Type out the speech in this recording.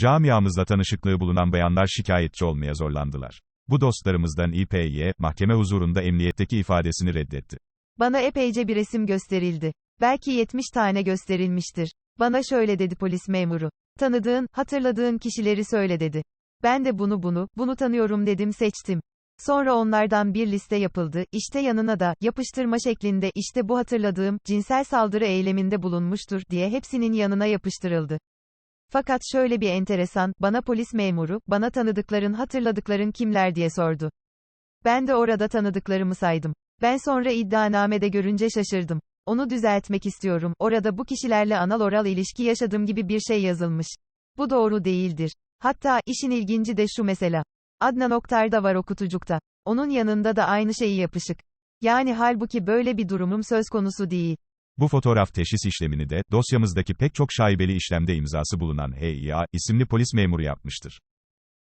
Camiamızda tanışıklığı bulunan bayanlar şikayetçi olmaya zorlandılar. Bu dostlarımızdan İPY, mahkeme huzurunda emniyetteki ifadesini reddetti. Bana epeyce bir resim gösterildi. Belki 70 tane gösterilmiştir. Bana şöyle dedi polis memuru. Tanıdığın, hatırladığın kişileri söyle dedi. Ben de bunu bunu, bunu tanıyorum dedim seçtim. Sonra onlardan bir liste yapıldı, işte yanına da, yapıştırma şeklinde, işte bu hatırladığım, cinsel saldırı eyleminde bulunmuştur, diye hepsinin yanına yapıştırıldı. Fakat şöyle bir enteresan, bana polis memuru, bana tanıdıkların hatırladıkların kimler diye sordu. Ben de orada tanıdıklarımı saydım. Ben sonra iddianamede görünce şaşırdım. Onu düzeltmek istiyorum, orada bu kişilerle anal oral ilişki yaşadım gibi bir şey yazılmış. Bu doğru değildir. Hatta, işin ilginci de şu mesela. Adnan Oktar da var o kutucukta. Onun yanında da aynı şeyi yapışık. Yani halbuki böyle bir durumum söz konusu değil. Bu fotoğraf teşhis işlemini de, dosyamızdaki pek çok şaibeli işlemde imzası bulunan HİA, isimli polis memuru yapmıştır.